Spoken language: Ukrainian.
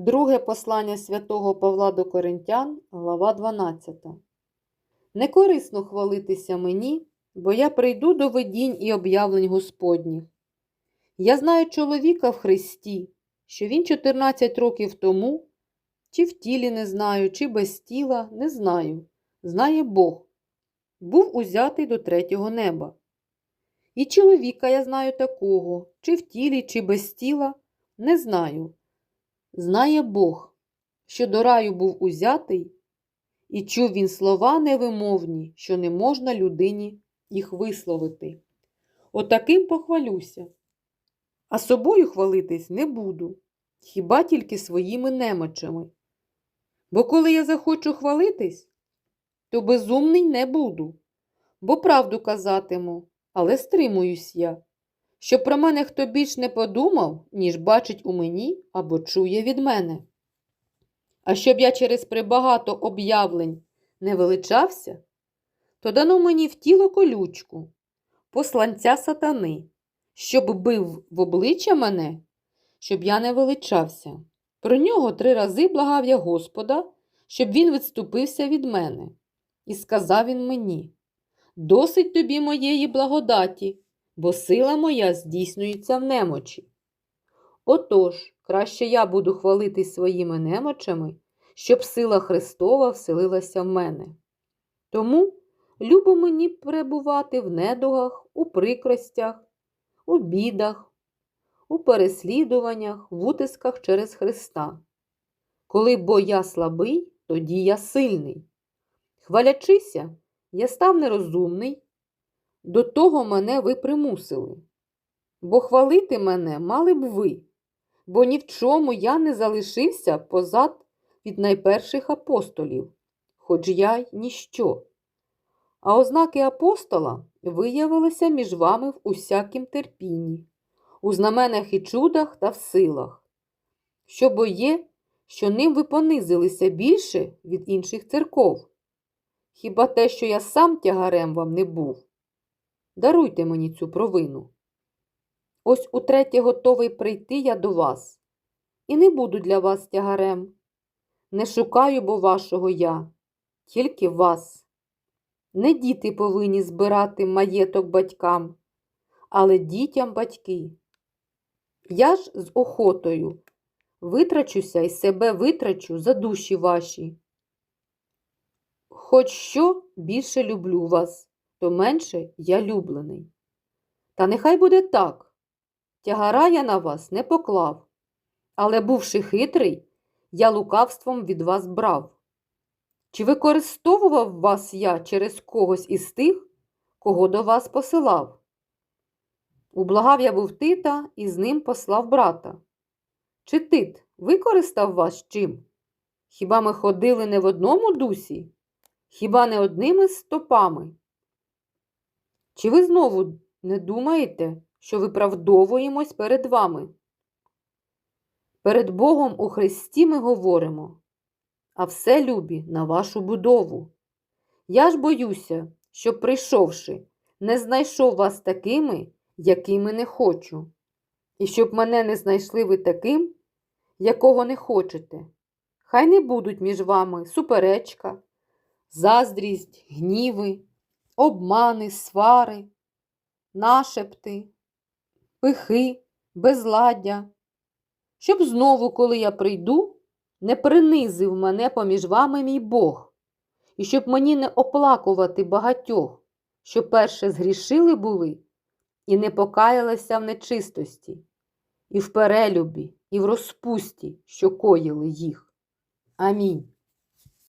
Друге послання святого Павла до Коринтян, глава 12. Не корисно хвалитися мені, бо я прийду до видінь і об'явлень Господніх. Я знаю чоловіка в Христі, що він 14 років тому, чи в тілі не знаю, чи без тіла, не знаю, знає Бог, був узятий до третього неба. І чоловіка я знаю такого, чи в тілі, чи без тіла, не знаю. Знає Бог, що до раю був узятий, і чув він слова невимовні, що не можна людині їх висловити. Отаким похвалюся. А собою хвалитись не буду, хіба тільки своїми немочами. Бо коли я захочу хвалитись, то безумний не буду, бо правду казатиму, але стримуюсь я щоб про мене хто більш не подумав, ніж бачить у мені або чує від мене. А щоб я через прибагато об'явлень не величався, то дано мені в тіло колючку, посланця сатани, щоб бив в обличчя мене, щоб я не величався. Про нього три рази благав я Господа, щоб він відступився від мене. І сказав він мені: Досить тобі моєї благодаті бо сила моя здійснюється в немочі. Отож, краще я буду хвалитись своїми немочами, щоб сила Христова вселилася в мене. Тому любо мені перебувати в недугах, у прикростях, у бідах, у переслідуваннях, в утисках через Христа. Коли бо я слабий, тоді я сильний. Хвалячися, я став нерозумний. До того мене ви примусили. Бо хвалити мене мали б ви, бо ні в чому я не залишився позад від найперших апостолів, хоч я й ніщо. А ознаки апостола виявилися між вами в усякім терпінні, у знаменах і чудах та в силах, що бо є, що ним ви понизилися більше від інших церков. Хіба те, що я сам тягарем вам не був? Даруйте мені цю провину. Ось утретє готовий прийти я до вас, і не буду для вас тягарем. Не шукаю бо вашого я, тільки вас. Не діти повинні збирати маєток батькам, але дітям батьки. Я ж з охотою витрачуся і себе витрачу за душі ваші. Хоч що більше люблю вас то менше я люблений. Та нехай буде так. Тягара я на вас не поклав, але, бувши хитрий, я лукавством від вас брав. Чи використовував вас я через когось із тих, кого до вас посилав? Ублагав я був Тита і з ним послав брата. Чи Тит використав вас чим? Хіба ми ходили не в одному дусі? Хіба не одними стопами? Чи ви знову не думаєте, що виправдовуємось перед вами? Перед Богом у Христі ми говоримо, а все любі на вашу будову. Я ж боюся, щоб, прийшовши, не знайшов вас такими, якими не хочу, і щоб мене не знайшли ви таким, якого не хочете. Хай не будуть між вами суперечка, заздрість, гніви обмани, свари, нашепти, пихи, безладдя, щоб знову, коли я прийду, не принизив мене поміж вами мій Бог, і щоб мені не оплакувати багатьох, що перше згрішили були і не покаялися в нечистості, і в перелюбі, і в розпусті, що коїли їх. Амінь.